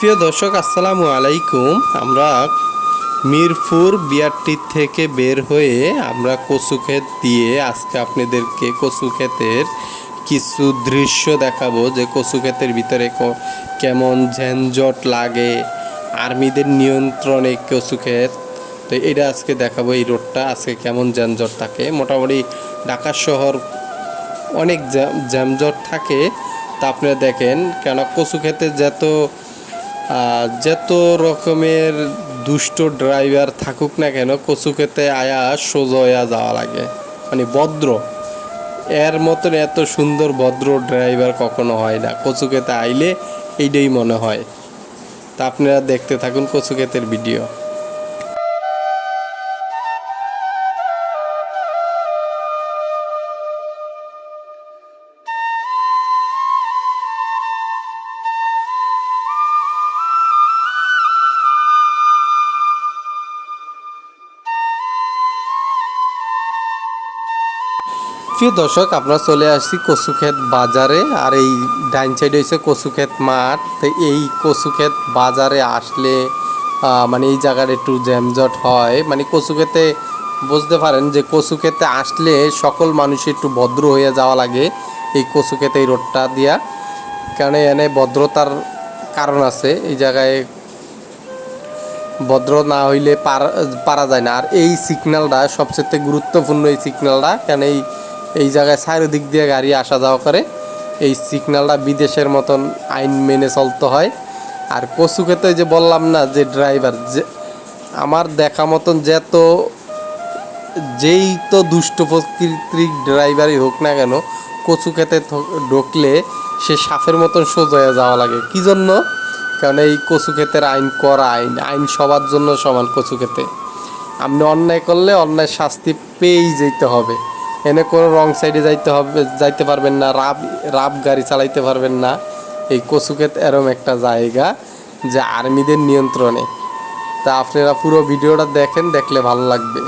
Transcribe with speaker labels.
Speaker 1: প্রিয় দর্শক, আসসালামু আলাইকুম। আমরা মিরপুর বিআরটি থেকে বের হয়ে আমরা কচু ক্ষেত দিয়ে আজকে আপনাদেরকে কচু ক্ষেতের কিছু দৃশ্য দেখাবো যে কচু ক্ষেতের ভিতরে কেমন ঝ্যানজট লাগে, আর্মিদের নিয়ন্ত্রণে কচু ক্ষেত তো এটা আজকে দেখাবো, এই রোডটা আজকে কেমন যানজট থাকে। মোটামুটি ঢাকা শহর অনেক জ্যামজট থাকে। তা আপনারা দেখেন কেন কচু ক্ষেতে যত যত রকমের দুষ্ট ড্রাইভার থাকুক না কেন, কচুকেতে আয়া সোজয়া যাওয়া লাগে। মানে ভদ্র। এর মতন এত সুন্দর ভদ্র ড্রাইভার কখনো হয় না। কচুকেতে আইলে এইটাই মনে হয়। তা আপনারা দেখতে থাকুন কচুকেতের ভিডিও প্রিয় দর্শক, আমরা চলে আসছি কচুক্ষেত বাজারে, আর এই ডাইন সাইডে হচ্ছে কচুক্ষেত মাঠ। তো এই কচুক্ষেত বাজারে আসলে মানে এই জায়গার একটু জ্যামজট হয়। মানে কচুক্ষেতে বুঝতে পারেন যে কচুক্ষেতে আসলে সকল মানুষ একটু ভদ্র হয়ে যাওয়া লাগে এই কচুক্ষেতে এই রোডটা দিয়া। কারণ এনে ভদ্রতার কারণ আছে, এই জায়গায় ভদ্র না হইলে পারা যায় না। আর এই সিগন্যালটা সবচেয়ে গুরুত্বপূর্ণ এই সিগন্যালটা কেন এই এই জায়গায় চারিদিক দিয়ে গাড়ি আসা যাওয়া করে। এই সিগন্যালটা বিদেশের মতন আইন মেনে চলতে হয়। আর কচু খেতে যে বললাম না যে ড্রাইভার যে আমার দেখা মতন যত যেই তো দুষ্ট প্রকৃতির ড্রাইভারই হোক না কেন কচু খেতে ঢুকলে সে সাপের মতন সোজা যাওয়া লাগে। কি জন্য? কারণ এই কচু ক্ষেতের আইন করা আইন আইন সবার জন্য সমান কচু খেতে আপনি অন্যায় করলে অন্যায় শাস্তি পেয়েই যেতে হবে। এনে কোনো রং সাইডে যাইতে হবে, যাইতে পারবেন না, রাব রাব গাড়ি চালাইতে পারবেন না। এই কচুক্ষেত এরম একটা জায়গা যে আর্মিদের নিয়ন্ত্রণে। তা আপনারা পুরো ভিডিওটা দেখেন, দেখলে ভালো লাগবে।